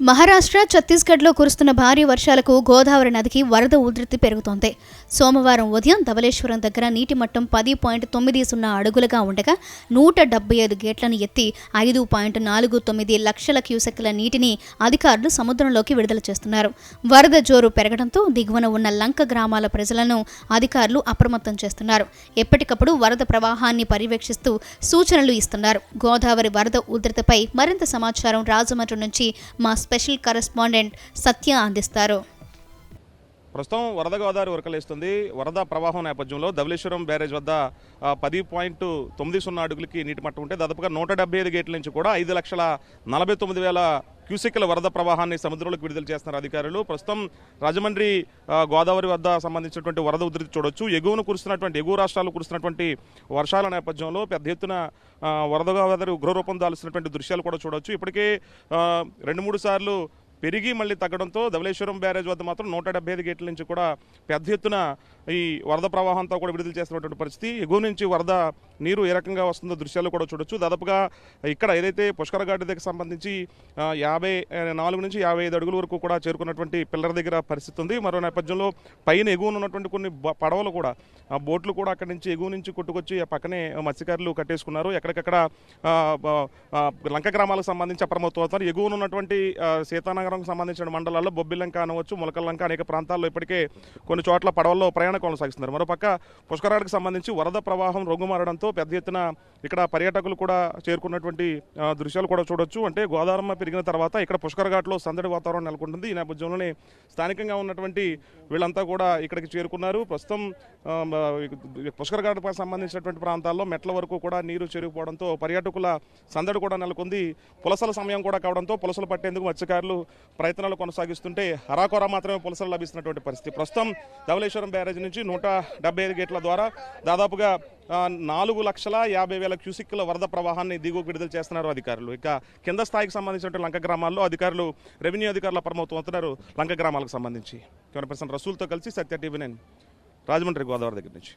మహారాష్ట్ర ఛత్తీస్గఢ్లో కురుస్తున్న భారీ వర్షాలకు గోదావరి నదికి వరద ఉధృతి పెరుగుతోంది. సోమవారం ఉదయం ధవలేశ్వరం దగ్గర నీటి మట్టం పది పాయింట్ తొమ్మిది సున్నా అడుగులుగా ఉండగా నూట డెబ్బై ఐదు గేట్లను ఎత్తి ఐదు పాయింట్ నాలుగు తొమ్మిది లక్షల క్యూసెక్ల నీటిని అధికారులు సముద్రంలోకి విడుదల చేస్తున్నారు. వరద జోరు పెరగడంతో దిగువన ఉన్న లంక గ్రామాల ప్రజలను అధికారులు అప్రమత్తం చేస్తున్నారు. ఎప్పటికప్పుడు వరద ప్రవాహాన్ని పర్యవేక్షిస్తూ సూచనలు ఇస్తున్నారు. గోదావరి వరద ఉధృతిపై మరింత సమాచారం రాజమండ్రి నుంచి మా స్పెషల్ కరెస్పాండెంట్ సత్య అందిస్తారు. ప్రస్తుతం వరద గోదావరి ఉరకలేస్తుంది. వరద ప్రవాహం నేపథ్యంలో ధవలేశ్వరం బ్యారేజ్ వద్ద పది పాయింట్ తొమ్మిది సున్నా అడుగులకి నీటి మట్టం ఉంటే దాదాపుగా నూట డెబ్బై ఐదు గేట్ల నుంచి కూడా ఐదు లక్షల నలభై తొమ్మిది వేల క్యూసెక్ల వరద ప్రవాహాన్ని సముద్రంలోకి విడుదల చేస్తున్నారు అధికారులు. ప్రస్తుతం రాజమండ్రి గోదావరి వద్ద సంబంధించినటువంటి వరద ఉధృతి చూడొచ్చు. ఎగువను కురుస్తున్నటువంటి ఎగువ రాష్ట్రాలు కురుస్తున్నటువంటి వర్షాల నేపథ్యంలో పెద్ద ఎత్తున వరద గోదావరి ఉగ్రరూపం దాల్సినటువంటి దృశ్యాలు కూడా చూడొచ్చు. ఇప్పటికే రెండు మూడు సార్లు పెరిగి మళ్ళీ తగ్గడంతో ధవలేశ్వరం బ్యారేజ్ వద్ద మాత్రం నూట డెబ్బై ఐదు గేట్ల నుంచి కూడా పెద్ద ఎత్తున ఈ వరద ప్రవాహంతో కూడా విడుదల చేస్తున్నటువంటి పరిస్థితి. ఎగువ నుంచి వరద నీరు ఏ రకంగా వస్తుందో దృశ్యాలు కూడా చూడొచ్చు. దాదాపుగా ఇక్కడ ఏదైతే పుష్కర ఘాట్ దగ్గర సంబంధించి యాభై నాలుగు నుంచి యాభై ఐదు అడుగుల వరకు కూడా చేరుకున్నటువంటి పిల్లల దగ్గర పరిస్థితి ఉంది. మరో నేపథ్యంలో పైన ఎగువన ఉన్నటువంటి కొన్ని పడవలు కూడా బోట్లు కూడా అక్కడి నుంచి ఎగువ నుంచి కొట్టుకొచ్చి ఆ పక్కనే మత్స్యకారులు కట్టేసుకున్నారు. ఎక్కడికక్కడ లంక గ్రామాలకు సంబంధించి అప్రమత్తం అవుతారు ఎగువన ఉన్నటువంటి ఆ, నగరంకు సంబంధించిన మండలాల్లో బొబ్బిలంక అనవచ్చు ములకల్లంక అనేక ప్రాంతాల్లో ఇప్పటికే కొన్ని చోట్ల పడవల్లో ప్రయాణ కొనసాగిస్తున్నారు. మరోపక్క పుష్కరాలకు సంబంధించి వరద ప్రవాహం రొంగుమారడంతో పెద్ద ఎత్తున ఇక్కడ పర్యాటకులు కూడా చేరుకున్నటువంటి దృశ్యాలు కూడా చూడొచ్చు. అంటే గోదావరమ్మ పెరిగిన తర్వాత ఇక్కడ పుష్కర ఘాట్లో సందడి వాతావరణం నెలకొంటుంది. ఈ నేపథ్యంలోనే స్థానికంగా ఉన్నటువంటి వీళ్ళంతా కూడా ఇక్కడికి చేరుకున్నారు. ప్రస్తుతం ఆ, పుష్కర ఘాట్కు సంబంధించినటువంటి ప్రాంతాల్లో మెట్ల వరకు కూడా నీరు చేరుకుపోవడంతో పర్యాటకుల సందడి కూడా నెలకొంది. పులసల సమయం కూడా కావడంతో పులసలు పట్టేందుకు మత్స్యకారులు ప్రయత్నాలు కొనసాగిస్తుంటే హరాకొర మాత్రమే పులసలు లభిస్తున్నటువంటి పరిస్థితి. ప్రస్తుతం ధవలేశ్వరం బ్యారేజ్ నుంచి నూట ఐదు గేట్ల ద్వారా దాదాపుగా నాలుగు లక్షల యాభై వేల క్యూసిక్ల వరద ప్రవాహాన్ని దిగువకు విడుదల చేస్తున్నారు అధికారులు. ఇక కింద స్థాయికి సంబంధించినటువంటి లంక గ్రామాల్లో అధికారులు రెవెన్యూ అధికారులు అప్రమత్తం అవుతున్నారు లంక గ్రామాలకు సంబంధించి. కెమెరా పర్సన్ రసూల్తో కలిసి సత్య టీవీ నేను రాజమండ్రి గోదావరి దగ్గర నుంచి.